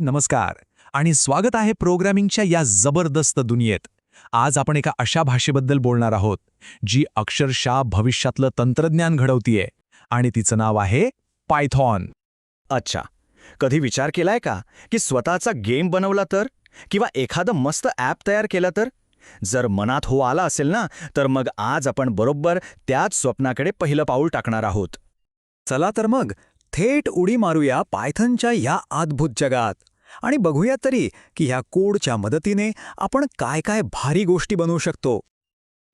नमस्कार. आणि स्वागत आहे प्रोग्रॅमिंगच्या या जबरदस्त दुनियेत. आज आपण एका अशा भाषेबद्दल बोलणार आहोत जी अक्षरशः भविष्यातलं तंत्रज्ञान घडवतीये. आणि तिचं नाव आहे पायथॉन. अच्छा. कधी विचार केलाय का की स्वतःचा गेम बनवला तर? किंवा एखादं मस्त ॲप तयार केलं तर? जर मनात हो आला असेल ना तर मग आज आपण बरोबर त्याच स्वप्नाकडे पहिलं पाऊल टाकणार आहोत. चला तर मग थेट उडी मारूया पायथनच्या या अद्भुत जगात. आणि बघूया तरी की ह्या कोडच्या मदतीने आपण काय काय भारी गोष्टी बनवू शकतो.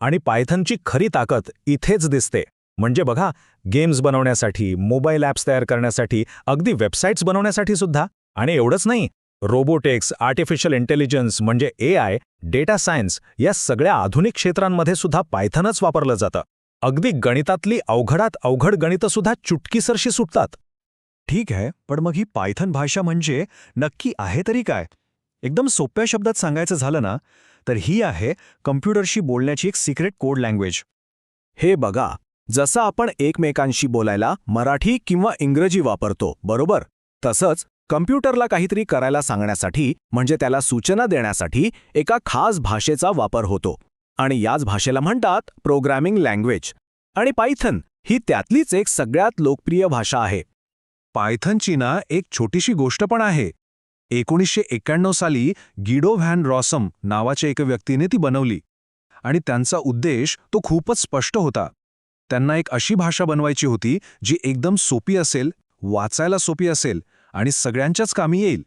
आणि पायथनची खरी ताकद इथेच दिसते. म्हणजे बघा गेम्स बनवण्यासाठी मोबाईल ॲप्स तयार करण्यासाठी अगदी वेबसाईट्स बनवण्यासाठी सुद्धा. आणि एवढंच नाही रोबोटिक्स आर्टिफिशियल इंटेलिजन्स म्हणजे ए आय डेटा सायन्स या सगळ्या आधुनिक क्षेत्रांमध्ये सुद्धा पायथनच वापरलं जातं. अगदी गणितातली अवघडात अवघड गणितंसुद्धा चुटकीसरशी सुटतात. ठीक आहे पण मग ही पायथन भाषा म्हणजे नक्की आहे तरी काय? एकदम सोप्या शब्दात सांगायचं झालं ना तर ही आहे कम्प्युटरशी बोलण्याची एक सिक्रेट कोड लँग्वेज. हे बघा जसं आपण एकमेकांशी बोलायला मराठी किंवा इंग्रजी वापरतो बरोबर? तसंच कम्प्युटरला काहीतरी करायला सांगण्यासाठी म्हणजे त्याला सूचना देण्यासाठी एका खास भाषेचा वापर होतो. आणि याच भाषेला म्हणतात प्रोग्रॅमिंग लँग्वेज. आणि पायथन ही त्यातलीच एक सगळ्यात लोकप्रिय भाषा आहे. पायथनची ना एक छोटीशी गोष्ट पण आहे. एकोणीसशे एक्क्याण्णव साली गिडो व्हॅन रॉसम नावाच्या एका व्यक्तीने ती बनवली. आणि त्यांचा उद्देश तो खूपच स्पष्ट होता. त्यांना एक अशी भाषा बनवायची होती जी एकदम सोपी असेल वाचायला सोपी असेल आणि सगळ्यांच्याच कामी येईल.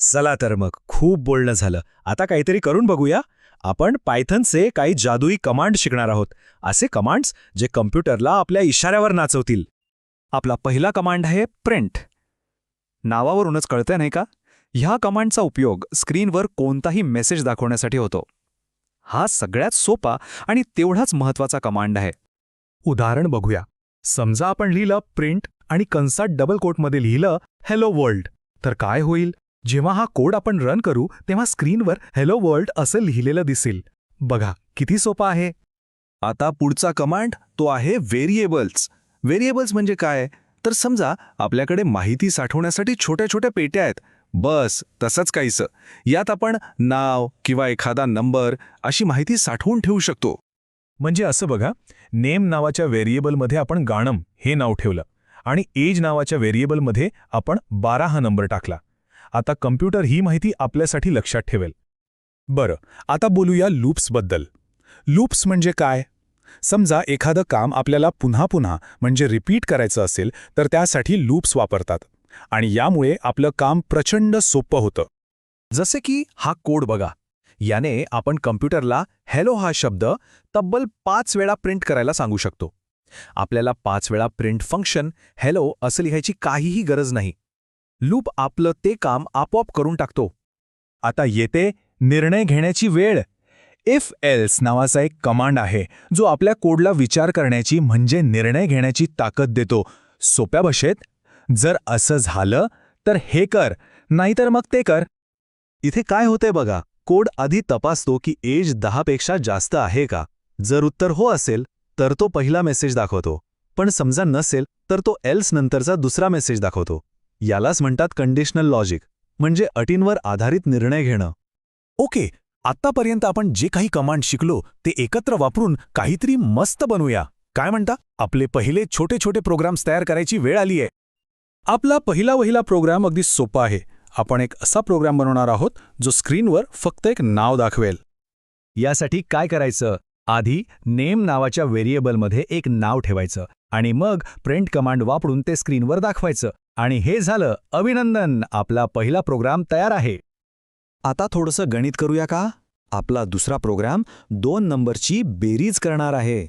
चला तर मग खूप बोलणं झालं. आता काहीतरी करून बघूया. आपण पायथनचे काही जादुई कमांड शिकणार आहोत. असे कमांड्स जे कम्प्युटरला आपल्या इशाऱ्यावर नाचवतील. आपला पहिला कमांड आहे प्रिंट. नावावरूनच कळतंय नाही का? ह्या कमांडचा उपयोग स्क्रीनवर कोणताही मेसेज दाखवण्यासाठी होतो. हा सगळ्यात सोपा आणि तेवढाच महत्त्वाचा कमांड आहे. उदाहरण बघूया. समजा आपण लिहिलं प्रिंट आणि कंसात डबल कोटमध्ये लिहिलं हॅलो वर्ल्ड तर काय होईल? जेव्हा हा कोड आपण रन करू तेव्हा स्क्रीनवर हॅलो वर्ल्ड असं लिहिलेलं दिसेल. बघा किती सोपा आहे. आता पुढचा कमांड तो आहे व्हेरिएबल्स. व्हेरिएबल्स म्हणजे काय? तर समजा आपल्याकडे माहिती साठवण्यासाठी छोट्या छोट्या पेट्या आहेत. बस तसंच काहीसं. यात आपण नाव किंवा एखादा नंबर अशी माहिती साठवून ठेवू शकतो. म्हणजे असं बघा नेम नावाच्या व्हेरिएबलमध्ये आपण गाणम हे नाव ठेवलं आणि एज नावाच्या व्हेरिएबलमध्ये आपण बारा हा नंबर टाकला. आता कम्प्युटर ही माहिती आपल्यासाठी लक्षात ठेवेल. बरं आता बोलूया लूप्सबद्दल लूप्स म्हणजे काय? समजा एखादं काम आपल्याला पुन्हा पुन्हा म्हणजे रिपीट करायचं असेल तर त्यासाठी लूप्स वापरतात. आणि यामुळे आपलं काम प्रचंड सोपं होतं. जसे की हा कोड बघा. याने आपण कम्प्युटरला हॅलो हा शब्द तब्बल पाच वेळा प्रिंट करायला सांगू शकतो. आपल्याला पाच वेळा प्रिंट फंक्शन हॅलो असं लिहायची काहीही गरज नाही. लूप आपलं ते काम आपोआप करून टाकतो. आता येते निर्णय घेण्याची वेळ. इफ एल्स नावाचा एक कमांड आहे जो आपल्या कोडला विचार करण्याची म्हणजे निर्णय घेण्याची ताकद देतो. सोप्या भाषेत जर असं झालं तर हे कर नाहीतर मग ते कर. इथे काय होतंय बघा कोड आधी तपासतो की एज दहापेक्षा जास्त आहे का? जर उत्तर हो असेल तर तो पहिला मेसेज दाखवतो. पण समजा नसेल तर तो एल्स नंतरचा दुसरा मेसेज दाखवतो. यालाच म्हणतात कंडिशनल लॉजिक म्हणजे अटींवर आधारित निर्णय घेणं. ओके आत्तापर्यंत आपण जे काही कमांड शिकलो ते एकत्र वापरून काहीतरी मस्त बनवूया. काय म्हणता? आपले पहिले छोटे छोटे प्रोग्राम्स तयार करायची वेळ आली आहे. आपला पहिला वहिला प्रोग्राम अगदी सोपा आहे. आपण एक असा प्रोग्राम बनवणार आहोत जो स्क्रीनवर फक्त एक नाव दाखवेल. यासाठी काय करायचं? आधी नेम नावाच्या व्हेरिएबलमध्ये एक नाव ठेवायचं आणि मग प्रिंट कमांड वापरून ते स्क्रीनवर दाखवायचं. आणि हे झालं. अभिनंदन! आपला पहिला प्रोग्राम तयार आहे. आता थोडंसं गणित करूया का? आपला दुसरा प्रोग्राम दोन नंबरची बेरीज करणार आहे.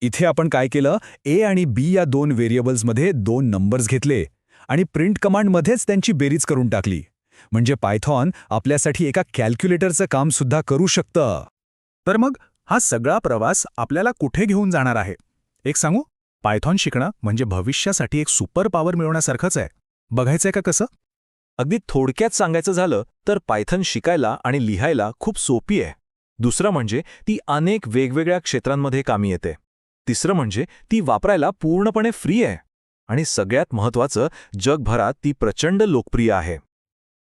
इथे आपण काय केलं? ए आणि बी या दोन व्हेरिएबल्समध्ये दोन नंबर्स घेतले आणि प्रिंट कमांडमध्येच त्यांची बेरीज करून टाकली. म्हणजे पायथॉन आपल्यासाठी एका कॅल्क्युलेटरचं काम सुद्धा करू शकतं. तर मग हा सगळा प्रवास आपल्याला कुठे घेऊन जाणार आहे? एक सांगू? पायथॉन शिकणं म्हणजे भविष्यासाठी एक सुपर पॉवर मिळवण्यासारखंच आहे. बघायचंय का कसं? अगदी थोडक्यात सांगायचं झालं तर पायथन शिकायला आणि लिहायला खूप सोपी आहे. दुसरं म्हणजे ती अनेक वेगवेगळ्या क्षेत्रांमध्ये कामी येते. तिसरं म्हणजे ती वापरायला पूर्णपणे फ्री आहे. आणि सगळ्यात महत्त्वाचं जगभरात ती प्रचंड लोकप्रिय आहे.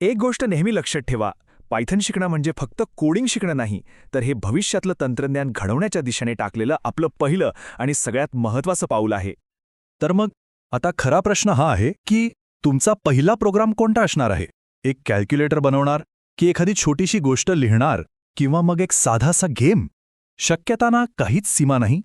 एक गोष्ट नेहमी लक्षात ठेवा पायथन शिकणं म्हणजे फक्त कोडिंग शिकणं नाही तर हे भविष्यातलं तंत्रज्ञान घडवण्याच्या दिशेने टाकलेलं आपलं पहिलं आणि सगळ्यात महत्त्वाचं पाऊल आहे. तर मग आता खरा प्रश्न हा आहे की तुमचा पहिला प्रोग्राम कोणता असणार आहे? एक कॅल्क्युलेटर बनवणार की एखादी छोटीशी गोष्ट लिहिणार किंवा मग एक साधासा गेम? शक्यताना काहीच सीमा नाही?